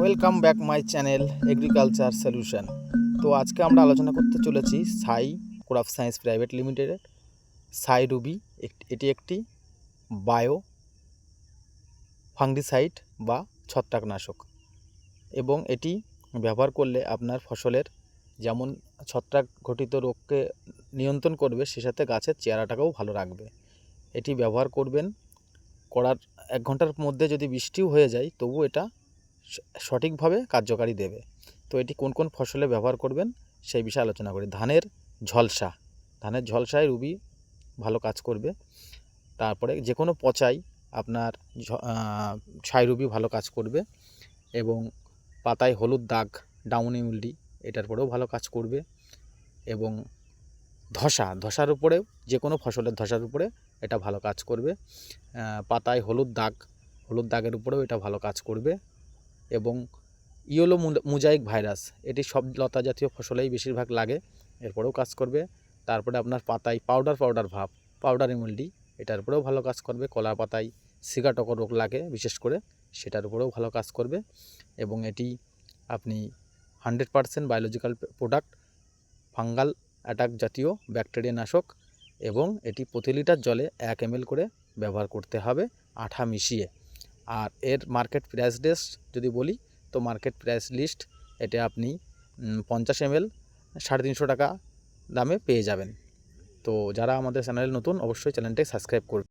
Welcome back my channel agriculture solution তো আজকে আমরা আলোচনা করতে চলেছি সাই ক্রপ সায়েন্স প্রাইভেট লিমিটেডের। সাই রুবি এটি একটি বায়ো ফাঙ্গিসাইড বা ছত্রাকনাশক। এবং এটি ব্যবহার করলে আপনার ফসলের যেমন ছত্রাক ঘটিত রোগকে নিয়ন্ত্রণ করবে, সে সাথে গাছের চেহারাটাকেও ভালো রাখবে। এটি ব্যবহার করবেন, করার এক ঘণ্টার মধ্যে যদি বৃষ্টিও হয়ে যায় তবু এটা সঠিকভাবে কার্যকারী দেবে। তো এটি কোন কোন ফসলে ব্যবহার করবেন সেই বিষয়ে আলোচনা করি। ধানের ঝলসা। ধানের ঝলসায় রুবি ভালো কাজ করবে। তারপরে যে কোনো পচাই আপনার ঝ- আহ, ছাই রুবি ভালো কাজ করবে এবং পাতায় হলুদ দাগ ডাউনি মিল্ডি এটার পরেও ভালো কাজ করবে এবং ধসা ধসার উপরেও যে কোনো ফসলের ধসার উপরে এটা ভালো কাজ করবে। পাতায় হলুদ দাগ হলুদ দাগের উপরেও এটা ভালো কাজ করবে। এবং ইয়েলো মুজাইক ভাইরাস, এটি সব লতা জাতীয় ফসলেই বেশিরভাগ লাগে, এরপরেও কাজ করবে। তারপরে আপনার পাতায় পাউডার পাউডার ভাব পাউডার ইমুলডি এটার উপরেও ভালো কাজ করবে। কলা পাতায় সিগাটক রোগ লাগে বিশেষ করে, সেটার উপরেও ভালো কাজ করবে এবং এটি আপনি hundred percent biological product fungal attack জাতীয় ব্যাকটেরিয়া নাশক এবং এটি প্রতি লিটার জলে এক এম করে ব্যবহার করতে হবে আঠা মিশিয়ে। আর এর মার্কেট প্রাইস লিস্ট যদি বলি, তো মার্কেট প্রাইস লিস্ট এটা আপনি পঞ্চাশ এম এল সাড়ে তিনশো টাকা দামে পেয়ে যাবেন। তো যারা আমাদের চ্যানেলে নতুন, অবশ্যই চ্যানেলটাকে সাবস্ক্রাইব করবে।